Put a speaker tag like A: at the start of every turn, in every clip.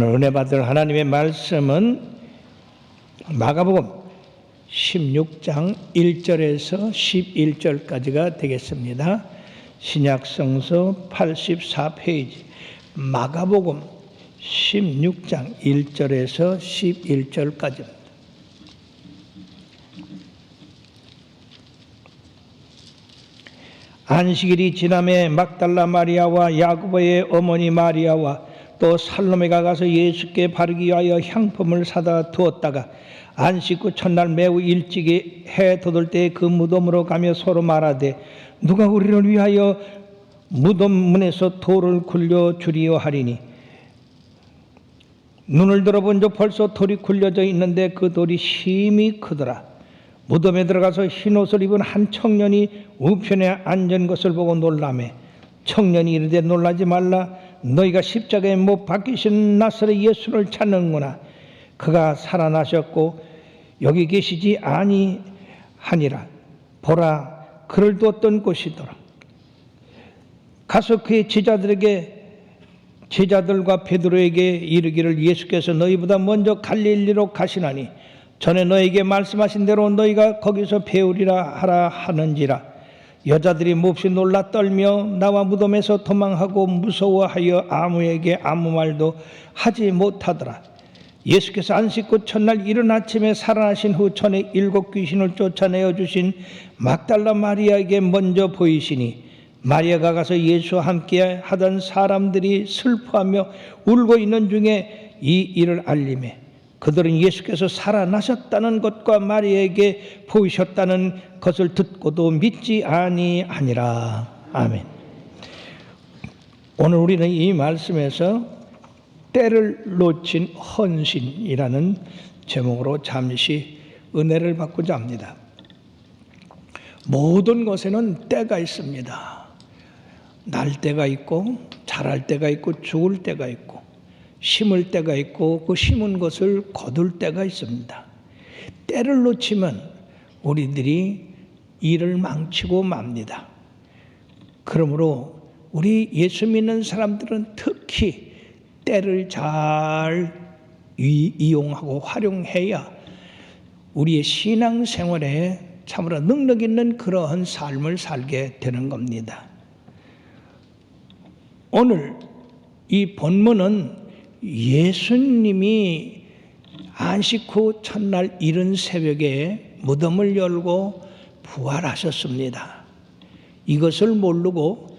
A: 오늘 은혜 받을 하나님의 말씀은 마가복음 16장 1절에서 11절까지가 되겠습니다. 신약 성서 84페이지 마가복음 16장 1절에서 11절까지입니다. 안식일이 지남에 막달라 마리아와 야고보의 어머니 마리아와 또 살로메가 가서 예수께 바르기 위하여 향품을 사다 두었다가 안식 후 첫날 매우 일찍이 해 돋을 때 그 무덤으로 가며 서로 말하되 누가 우리를 위하여 무덤 문에서 돌을 굴려 주리요 하리니 눈을 들어본 적 벌써 돌이 굴려져 있는데 그 돌이 심히 크더라. 무덤에 들어가서 흰 옷을 입은 한 청년이 우편에 앉은 것을 보고 놀라매 청년이 이르되 놀라지 말라 너희가 십자가에 못 박히신 나사렛 예수를 찾는구나. 그가 살아나셨고 여기 계시지 아니하니라. 보라 그를 두었던 곳이더라. 가서 그의 제자들에게 제자들과 베드로에게 이르기를 예수께서 너희보다 먼저 갈릴리로 가시나니 전에 너에게 말씀하신 대로 너희가 거기서 배우리라 하라 하는지라 여자들이 몹시 놀라 떨며 나와 무덤에서 도망하고 무서워하여 아무에게 아무 말도 하지 못하더라. 예수께서 안식 후 첫날 이른 아침에 살아나신 후 전에 일곱 귀신을 쫓아내어 주신 막달라 마리아에게 먼저 보이시니 마리아가 가서 예수와 함께 하던 사람들이 슬퍼하며 울고 있는 중에 이 일을 알림해 그들은 예수께서 살아나셨다는 것과 마리아에게 보이셨다는 것을 듣고도 믿지 아니하니라. 아멘. 오늘 우리는 이 말씀에서 때를 놓친 헌신이라는 제목으로 잠시 은혜를 받고자 합니다. 모든 것에는 때가 있습니다. 날 때가 있고 자랄 때가 있고 죽을 때가 있고 심을 때가 있고 그 심은 것을 거둘 때가 있습니다. 때를 놓치면 우리들이 일을 망치고 맙니다. 그러므로 우리 예수 믿는 사람들은 특히 때를 잘 이용하고 활용해야 우리의 신앙 생활에 참으로 능력 있는 그러한 삶을 살게 되는 겁니다. 오늘 이 본문은 예수님이 안식 후 첫날 이른 새벽에 무덤을 열고 부활하셨습니다. 이것을 모르고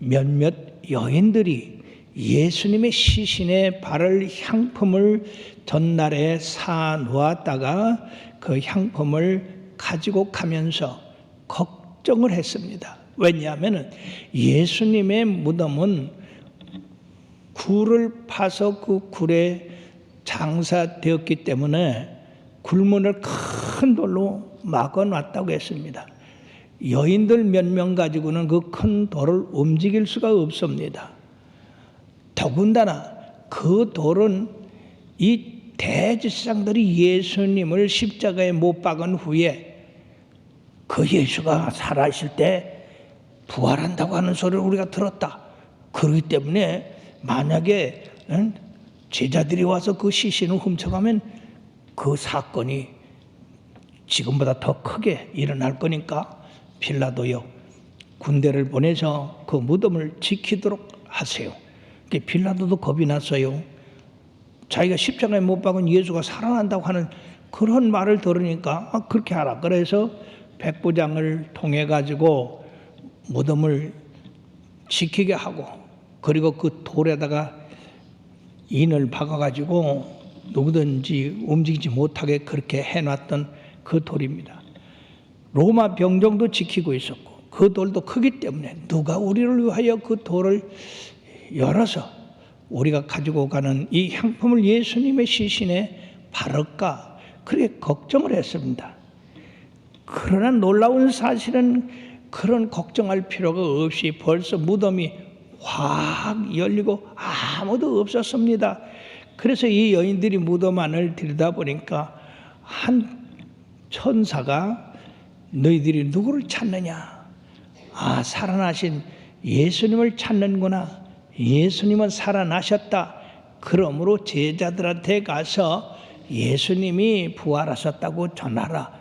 A: 몇몇 여인들이 예수님의 시신에 바를 향품을 전날에 사 놓았다가 그 향품을 가지고 가면서 걱정을 했습니다. 왜냐하면 예수님의 무덤은 굴을 파서 그 굴에 장사되었기 때문에 굴문을 큰 돌로 막아 놨다고 했습니다. 여인들 몇 명 가지고는 그 큰 돌을 움직일 수가 없습니다. 더군다나 그 돌은 이 대지상들이 예수님을 십자가에 못 박은 후에 그 예수가 살아있을 때 부활한다고 하는 소리를 우리가 들었다. 그렇기 때문에 만약에 제자들이 와서 그 시신을 훔쳐가면 그 사건이 지금보다 더 크게 일어날 거니까 빌라도요 군대를 보내서 그 무덤을 지키도록 하세요. 빌라도도 겁이 났어요. 자기가 십자가에 못 박은 예수가 살아난다고 하는 그런 말을 들으니까 아, 그렇게 하라. 그래서 백부장을 통해 가지고 무덤을 지키게 하고 그리고 그 돌에다가 인을 박아가지고 누구든지 움직이지 못하게 그렇게 해놨던 그 돌입니다. 로마 병정도 지키고 있었고 그 돌도 크기 때문에 누가 우리를 위하여 그 돌을 열어서 우리가 가지고 가는 이 향품을 예수님의 시신에 바를까 그렇게 걱정을 했습니다. 그러나 놀라운 사실은 그런 걱정할 필요가 없이 벌써 무덤이 확 열리고 아무도 없었습니다. 그래서 이 여인들이 무덤 안을 들여다보니까 한 천사가 너희들이 누구를 찾느냐? 아, 살아나신 예수님을 찾는구나. 예수님은 살아나셨다. 그러므로 제자들한테 가서 예수님이 부활하셨다고 전하라.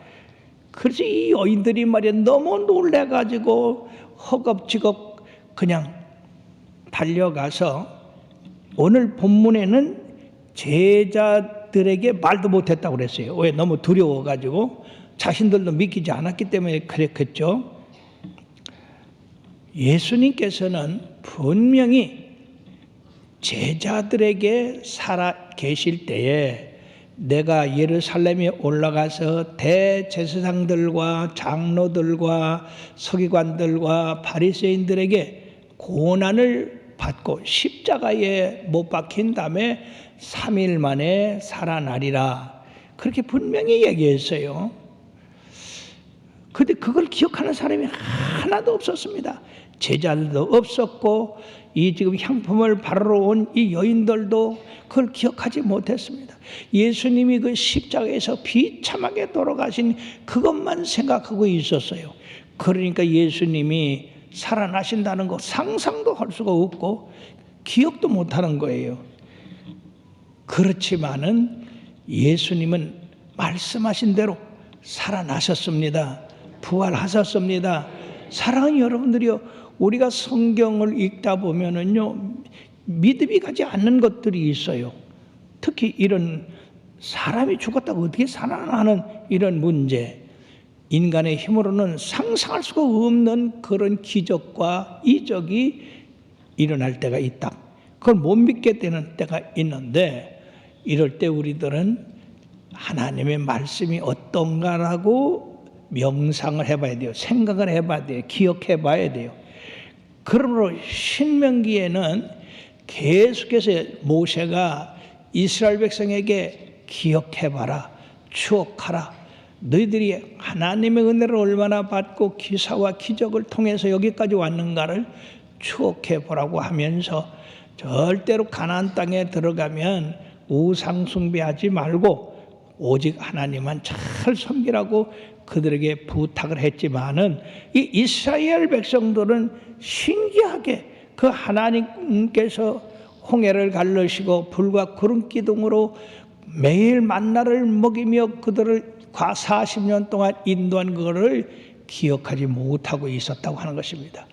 A: 그래서 이 여인들이 말이야 너무 놀래가지고 허겁지겁 그냥 달려가서 오늘 본문에는 제자들에게 말도 못했다고 그랬어요. 왜? 너무 두려워가지고 자신들도 믿기지 않았기 때문에 그랬겠죠. 예수님께서는 분명히 제자들에게 살아 계실 때에 내가 예루살렘에 올라가서 대제사장들과 장로들과 서기관들과 바리새인들에게 고난을 받고 십자가에 못 박힌 다음에 3일 만에 살아나리라. 그렇게 분명히 얘기했어요. 근데 그걸 기억하는 사람이 하나도 없었습니다. 제자들도 없었고 이 지금 향품을 바르러 온 이 여인들도 그걸 기억하지 못했습니다. 예수님이 그 십자가에서 비참하게 돌아가신 그것만 생각하고 있었어요. 그러니까 예수님이 살아나신다는 거 상상도 할 수가 없고 기억도 못 하는 거예요. 그렇지만은 예수님은 말씀하신 대로 살아나셨습니다. 부활하셨습니다. 사랑하는 여러분들이요, 우리가 성경을 읽다 보면은요, 믿음이 가지 않는 것들이 있어요. 특히 이런 사람이 죽었다고 어떻게 살아나는 이런 문제, 인간의 힘으로는 상상할 수가 없는 그런 기적과 이적이 일어날 때가 있다. 그걸 못 믿게 되는 때가 있는데, 이럴 때 우리들은 하나님의 말씀이 어떤가라고 명상을 해봐야 돼요. 생각을 해봐야 돼요. 기억해 봐야 돼요. 그러므로 신명기에는 계속해서 모세가 이스라엘 백성에게 기억해 봐라. 추억하라. 너희들이 하나님의 은혜를 얼마나 받고 기사와 기적을 통해서 여기까지 왔는가를 추억해 보라고 하면서 절대로 가나안 땅에 들어가면 우상 숭배하지 말고 오직 하나님만 잘 섬기라고 그들에게 부탁을 했지만은 이 이스라엘 백성들은 신기하게 그 하나님께서 홍해를 갈르시고 불과 구름 기둥으로 매일 만나를 먹이며 그들을 과 40년 동안 인도한 그거를 기억하지 못하고 있었다고 하는 것입니다.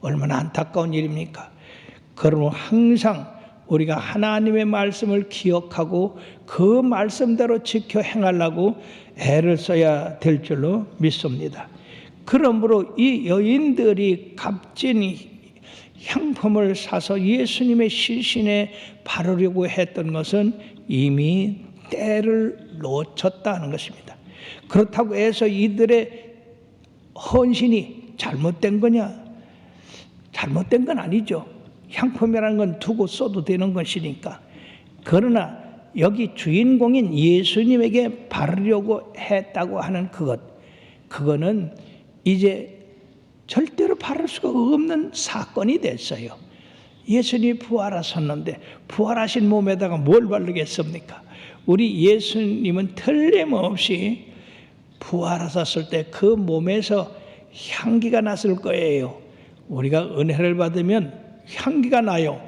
A: 얼마나 안타까운 일입니까? 그러므로 항상 우리가 하나님의 말씀을 기억하고 그 말씀대로 지켜 행하려고 애를 써야 될 줄로 믿습니다. 그러므로 이 여인들이 값진 향품을 사서 예수님의 시신에 바르려고 했던 것은 이미 때를 놓쳤다는 것입니다. 그렇다고 해서 이들의 헌신이 잘못된 거냐? 잘못된 건 아니죠. 향품이라는 건 두고 써도 되는 것이니까. 그러나 여기 주인공인 예수님에게 바르려고 했다고 하는 그것, 그거는 이제 절대로 바를 수가 없는 사건이 됐어요. 예수님이 부활하셨는데 부활하신 몸에다가 뭘 바르겠습니까? 우리 예수님은 틀림없이 부활하셨을 때 그 몸에서 향기가 났을 거예요. 우리가 은혜를 받으면 향기가 나요.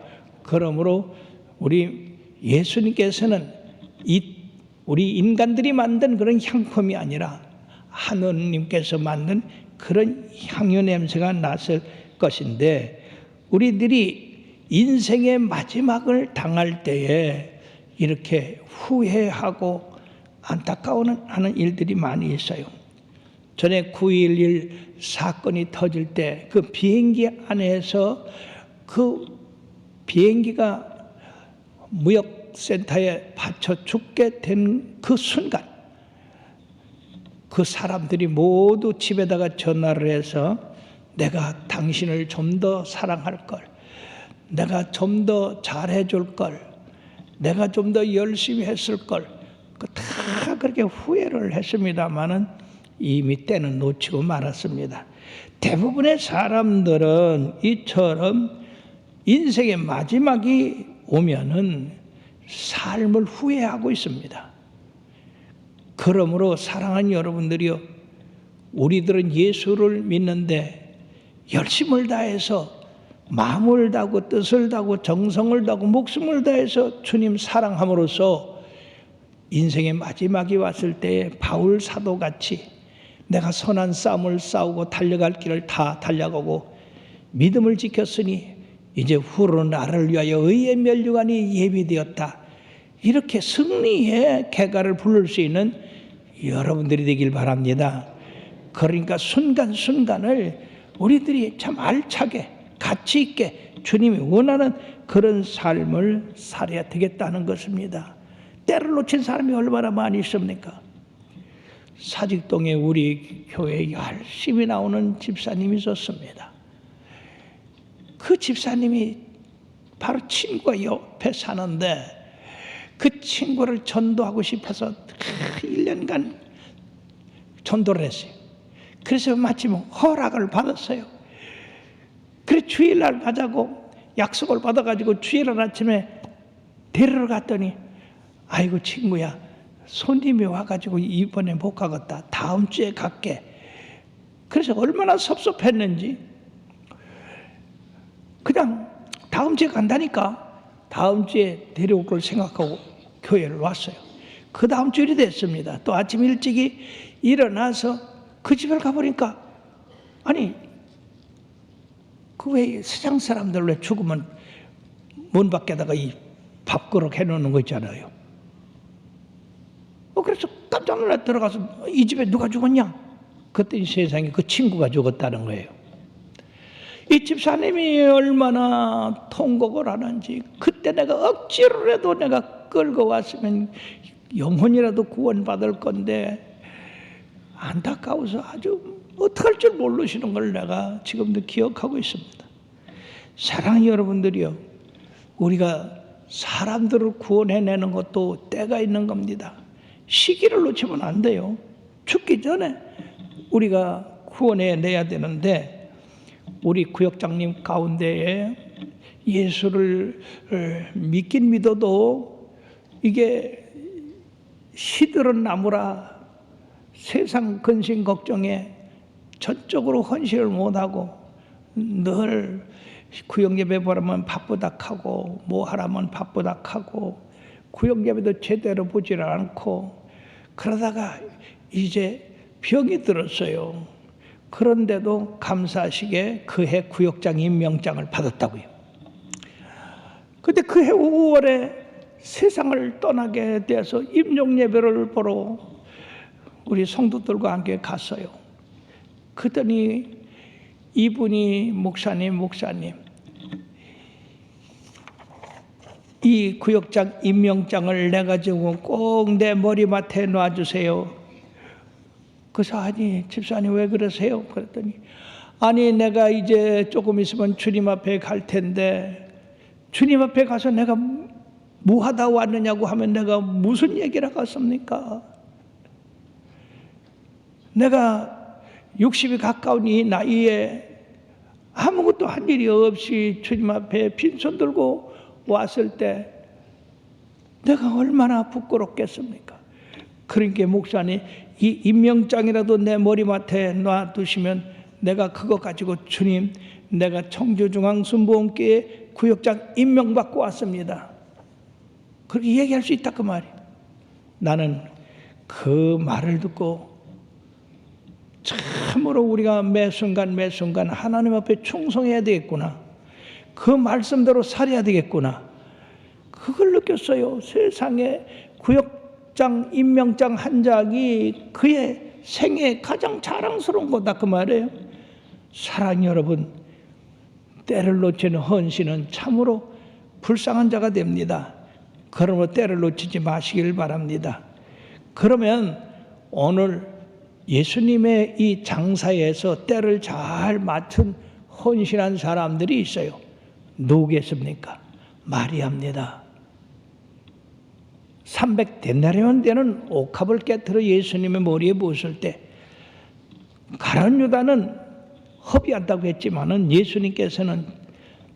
A: 그러므로 우리 예수님께서는 이 우리 인간들이 만든 그런 향품이 아니라 하느님께서 만든 그런 향유 냄새가 났을 것인데 우리들이 인생의 마지막을 당할 때에 이렇게 후회하고 안타까워하는 일들이 많이 있어요. 전에 9.11 사건이 터질 때 그 비행기 안에서 그 비행기가 무역센터에 받쳐 죽게 된 그 순간 그 사람들이 모두 집에다가 전화를 해서 내가 당신을 좀 더 사랑할 걸, 내가 좀 더 잘해 줄 걸, 내가 좀 더 열심히 했을 걸, 그다 그렇게 후회를 했습니다마는 이미 때는 놓치고 말았습니다. 대부분의 사람들은 이처럼 인생의 마지막이 오면은 삶을 후회하고 있습니다. 그러므로 사랑하는 여러분들이요, 우리들은 예수를 믿는데 열심을 다해서 마음을 다하고 뜻을 다하고 정성을 다하고 목숨을 다해서 주님 사랑함으로써 인생의 마지막이 왔을 때 바울 사도 같이 내가 선한 싸움을 싸우고 달려갈 길을 다 달려가고 믿음을 지켰으니 이제 후로 나를 위하여 의의 멸류관이 예비되었다. 이렇게 승리의 개가를 부를 수 있는 여러분들이 되길 바랍니다. 그러니까 순간순간을 우리들이 참 알차게 가치 있게 주님이 원하는 그런 삶을 살아야 되겠다는 것입니다. 때를 놓친 사람이 얼마나 많이 있습니까? 사직동에 우리 교회에 열심히 나오는 집사님이 있었습니다. 그 집사님이 바로 친구가 옆에 사는데 그 친구를 전도하고 싶어서 1년간 전도를 했어요. 그래서 마침 허락을 받았어요. 그래 주일날 가자고 약속을 받아가지고 주일날 아침에 데리러 갔더니 아이고 친구야 손님이 와가지고 이번에 못 가겠다. 다음 주에 갈게. 그래서 얼마나 섭섭했는지. 그냥 다음 주에 간다니까 다음 주에 데려올 걸 생각하고 교회를 왔어요. 그 다음 주일이 됐습니다. 또 아침 일찍이 일어나서 그 집을 가보니까 아니 그 왜 세상 사람들 왜 죽으면 문 밖에다가 이 밥그릇 해놓는 거 있잖아요. 어, 그래서 깜짝 놀라 들어가서 이 집에 누가 죽었냐? 그때 세상에 그 친구가 죽었다는 거예요. 이 집사님이 얼마나 통곡을 하는지 그때 내가 억지로라도 내가 끌고 왔으면 영혼이라도 구원받을 건데 안타까워서 아주 어떡할 줄 모르시는 걸 내가 지금도 기억하고 있습니다. 사랑하는 여러분들이요. 우리가 사람들을 구원해내는 것도 때가 있는 겁니다. 시기를 놓치면 안 돼요. 죽기 전에 우리가 구원해내야 되는데 우리 구역장님 가운데에 예수를 어, 믿긴 믿어도 이게 시들은 나무라 세상 근심 걱정에 전적으로 헌신을 못하고 늘 구역 예배 보라면 바쁘다 하고 뭐 하라면 바쁘다 하고 구역 예배도 제대로 보질 않고 그러다가 이제 병이 들었어요. 그런데도 감사하시게 그해 구역장 임명장을 받았다고요. 근데 그해 5월에 세상을 떠나게 돼서 임종 예배를 보러 우리 성도들과 함께 갔어요. 그더니 이분이 목사님, 목사님, 이 구역장 임명장을 내가지고 꼭 내 머리맡에 놔주세요. 그래서 아니 집사님 왜 그러세요? 그랬더니 아니 내가 이제 조금 있으면 주님 앞에 갈 텐데 주님 앞에 가서 내가 뭐 하다 왔느냐고 하면 내가 무슨 얘기를 하겠습니까? 내가 60이 가까운 이 나이에 아무것도 한 일이 없이 주님 앞에 빈손 들고 왔을 때 내가 얼마나 부끄럽겠습니까? 그러니까 목사님 이 임명장이라도 내 머리맡에 놔두시면 내가 그거 가지고 주님 내가 청주중앙순보원교회 구역장 임명받고 왔습니다. 그렇게 얘기할 수 있다 그 말이에요. 나는 그 말을 듣고 참 으로 우리가 매 순간 매 순간 하나님 앞에 충성해야 되겠구나. 그 말씀대로 살아야 되겠구나. 그걸 느꼈어요. 세상에 구역장 임명장 한 장이 그의 생애 가장 자랑스러운 거다 그 말이에요. 사랑 여러분, 때를 놓치는 헌신은 참으로 불쌍한 자가 됩니다. 그러므로 때를 놓치지 마시길 바랍니다. 그러면 오늘 예수님의 이 장사에서 때를 잘 맞춘 헌신한 사람들이 있어요. 누구겠습니까? 마리아입니다. 300 데나리온 되는 옥합을 깨뜨려 예수님의 머리에 부었을 때 가론 유다는 허비한다고 했지만은 예수님께서는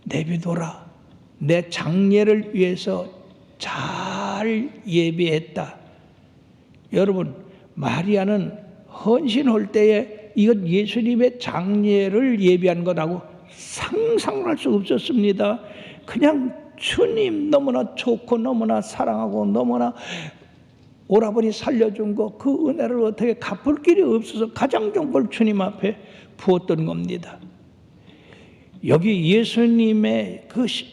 A: 내비둬라 내 장례를 위해서 잘 예비했다. 여러분 마리아는 헌신할 때에 이건 예수님의 장례를 예비한 거라고 상상을 할 수 없었습니다. 그냥 주님 너무나 좋고 너무나 사랑하고 너무나 오라버니 살려준 거 그 은혜를 어떻게 갚을 길이 없어서 가장 좋은 걸 주님 앞에 부었던 겁니다. 여기 예수님의 그 시-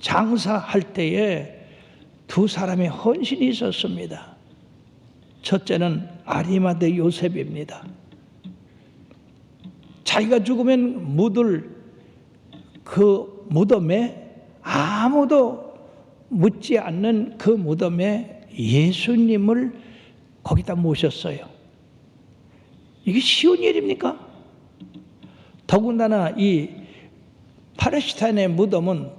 A: 장사할 때에 두 사람의 헌신이 있었습니다. 첫째는 아리마대 요셉입니다. 자기가 죽으면 묻을 그 무덤에 아무도 묻지 않는 그 무덤에 예수님을 거기다 모셨어요. 이게 쉬운 일입니까? 더군다나 이 팔레스타인의 무덤은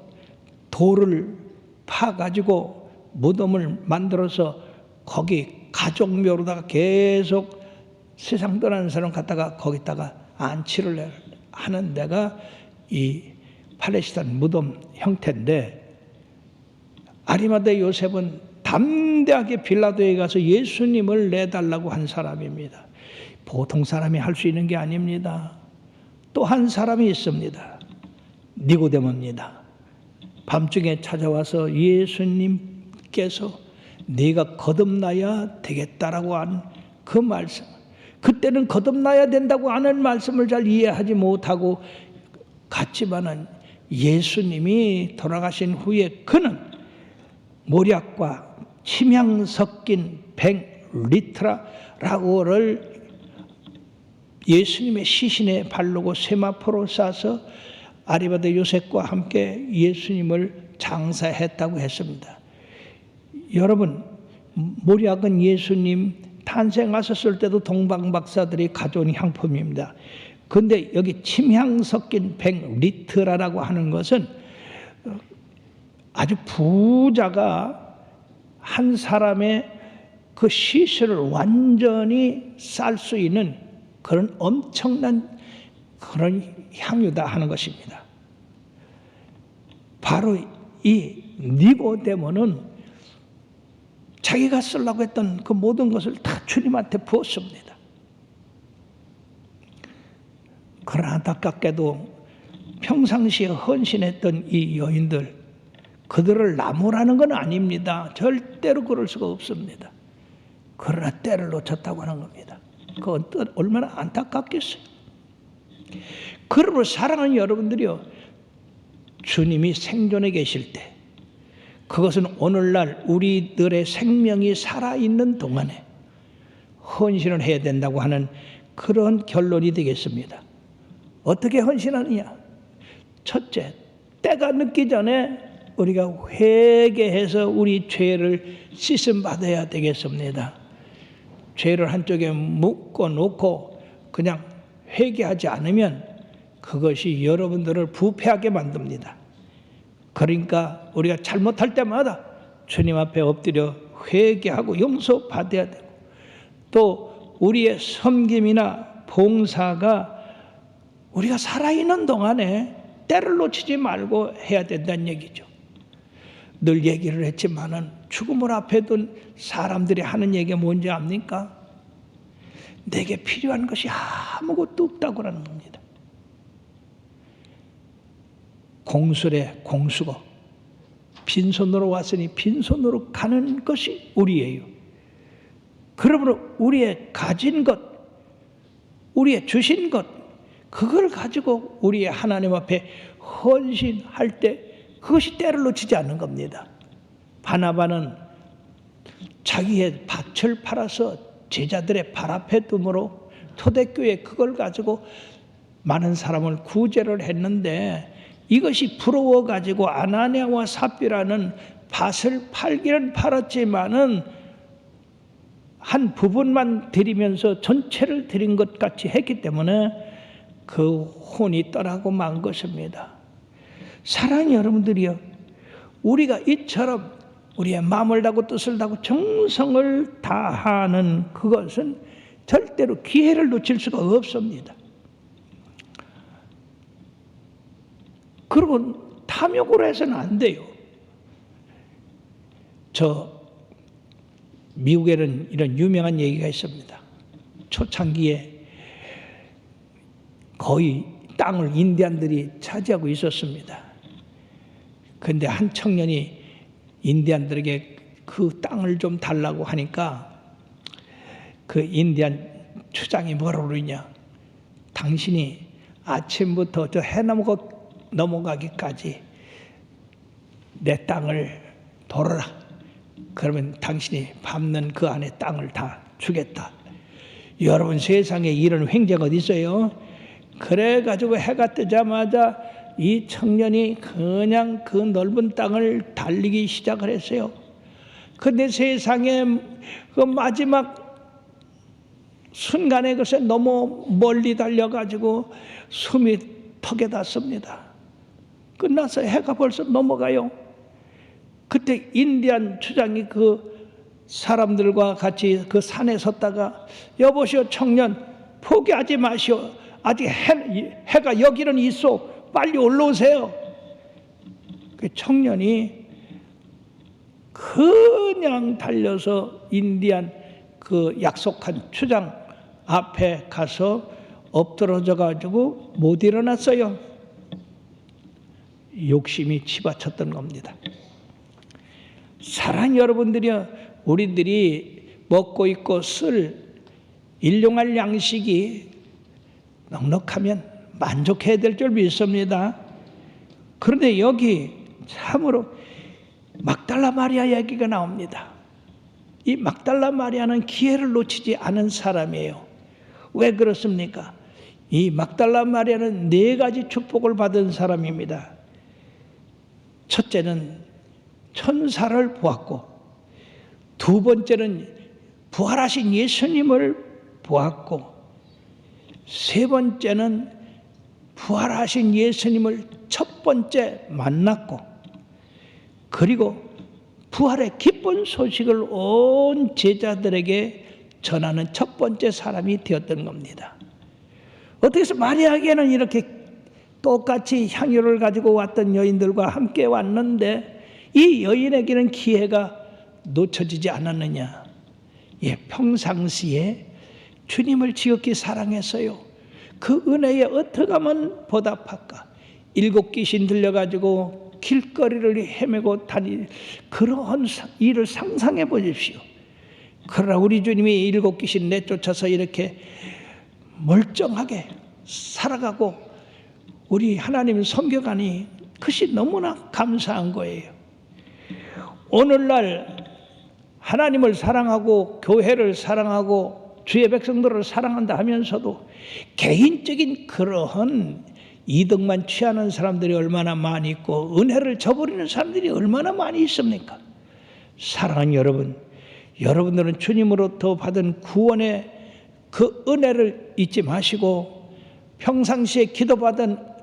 A: 돌을 파가지고 무덤을 만들어서 거기 가족묘로다가 계속 세상 떠나는 사람 갖다가 거기다가 안치를 하는 데가 이 팔레스타인 무덤 형태인데 아리마대 요셉은 담대하게 빌라도에 가서 예수님을 내달라고 한 사람입니다. 보통 사람이 할 수 있는 게 아닙니다. 또 한 사람이 있습니다. 니고데모입니다. 밤중에 찾아와서 예수님께서 네가 거듭나야 되겠다라고 한그 말씀. 그때는 거듭나야 된다고 하는 말씀을 잘 이해하지 못하고 갔지만은 예수님이 돌아가신 후에 그는 모략과 침향 섞인 백 리트라라고를 예수님의 시신에 바르고 세마포로 싸서 아리바데 요셉과 함께 예수님을 장사했다고 했습니다. 여러분, 모략은 예수님 탄생하셨을 때도 동방 박사들이 가져온 향품입니다. 근데 여기 침향 섞인 백 리트라라고 하는 것은 아주 부자가 한 사람의 그 시신을 완전히 쌀 수 있는 그런 엄청난 그런 향유다 하는 것입니다. 바로 이 니고데모는 자기가 쓰려고 했던 그 모든 것을 다 주님한테 부었습니다. 그러나 안타깝게도 평상시에 헌신했던 이 여인들 그들을 나무라는 건 아닙니다. 절대로 그럴 수가 없습니다. 그러나 때를 놓쳤다고 하는 겁니다. 그건 또 얼마나 안타깝겠어요. 그러므로 사랑하는 여러분들이요. 주님이 생존해 계실 때 그것은 오늘날 우리들의 생명이 살아있는 동안에 헌신을 해야 된다고 하는 그런 결론이 되겠습니다. 어떻게 헌신하느냐? 첫째, 때가 늦기 전에 우리가 회개해서 우리 죄를 씻음 받아야 되겠습니다. 죄를 한쪽에 묶어 놓고 그냥 회개하지 않으면 그것이 여러분들을 부패하게 만듭니다. 그러니까 우리가 잘못할 때마다 주님 앞에 엎드려 회개하고 용서 받아야 되고 또 우리의 섬김이나 봉사가 우리가 살아있는 동안에 때를 놓치지 말고 해야 된다는 얘기죠. 늘 얘기를 했지만은 죽음을 앞에 둔 사람들이 하는 얘기가 뭔지 압니까? 내게 필요한 것이 아무것도 없다고라는 겁니다. 공술에 공수고 빈손으로 왔으니 빈손으로 가는 것이 우리예요. 그러므로 우리의 가진 것, 우리의 주신 것, 그걸 가지고 우리의 하나님 앞에 헌신할 때 그것이 때를 놓치지 않는 겁니다. 바나바는 자기의 밭을 팔아서 제자들의 발 앞에 둠으로 토대교회 그걸 가지고 많은 사람을 구제를 했는데 이것이 부러워 가지고 아나니아와 삽비라는 밭을 팔기는 팔았지만은 한 부분만 드리면서 전체를 드린 것 같이 했기 때문에 그 혼이 떠나고 만 것입니다. 사랑하는 여러분들이요. 우리가 이처럼 우리의 마음을 다고 뜻을 다고 정성을 다하는 그것은 절대로 기회를 놓칠 수가 없습니다. 그리고 탐욕으로 해서는 안 돼요. 저 미국에는 이런 유명한 얘기가 있습니다. 초창기에 거의 땅을 인디안들이 차지하고 있었습니다. 근데 한 청년이 인디안들에게 그 땅을 좀 달라고 하니까 그 인디안 추장이 뭐라고 그러냐. 당신이 아침부터 저 해넘어 넘어가기까지 내 땅을 돌아라. 그러면 당신이 밟는 그 안에 땅을 다 주겠다. 여러분 세상에 이런 횡재가 어디 있어요? 그래 가지고 해가 뜨자마자 이 청년이 그냥 그 넓은 땅을 달리기 시작을 했어요. 근데 세상에 그 마지막 순간에 그것에 너무 멀리 달려가지고 숨이 턱에 닿습니다. 끝나서 해가 벌써 넘어가요. 그때 인디안 추장이 그 사람들과 같이 그 산에 섰다가 여보시오 청년 포기하지 마시오. 아직 해, 해가 여기는 있어. 빨리 올라오세요. 그 청년이 그냥 달려서 인디안 그 약속한 추장 앞에 가서 엎드러져 가지고 못 일어났어요. 욕심이 치받쳤던 겁니다. 사랑 여러분들이요, 우리들이 먹고 있고 쓸 일용할 양식이 넉넉하면 만족해야 될 줄 믿습니다. 그런데 여기 참으로 막달라 마리아 얘기가 나옵니다. 이 막달라 마리아는 기회를 놓치지 않은 사람이에요. 왜 그렇습니까? 이 막달라 마리아는 네 가지 축복을 받은 사람입니다. 첫째는 천사를 보았고, 두 번째는 부활하신 예수님을 보았고, 세 번째는 부활하신 예수님을 첫 번째 만났고, 그리고 부활의 기쁜 소식을 온 제자들에게 전하는 첫 번째 사람이 되었던 겁니다. 어떻게 해서 마리아에게는 이렇게 똑같이 향유를 가지고 왔던 여인들과 함께 왔는데 이 여인에게는 기회가 놓쳐지지 않았느냐? 예, 평상시에 주님을 지극히 사랑했어요. 그 은혜에 어떻게 하면 보답할까? 일곱 귀신 들려가지고 길거리를 헤매고 다니 그런 일을 상상해 보십시오. 그러나 우리 주님이 일곱 귀신 내쫓아서 이렇게 멀쩡하게 살아가고 우리 하나님 섬겨가니 그것이 너무나 감사한 거예요. 오늘날 하나님을 사랑하고 교회를 사랑하고 주의 백성들을 사랑한다 하면서도 개인적인 그러한 이득만 취하는 사람들이 얼마나 많이 있고 은혜를 저버리는 사람들이 얼마나 많이 있습니까? 사랑하는 여러분, 여러분들은 주님으로부터 받은 구원의 그 은혜를 잊지 마시고 평상시에 기도받은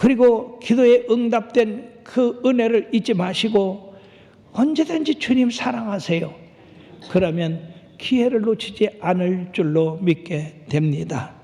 A: 그리고 기도에 응답된 그 은혜를 잊지 마시고 언제든지 주님 사랑하세요. 그러면 기회를 놓치지 않을 줄로 믿게 됩니다.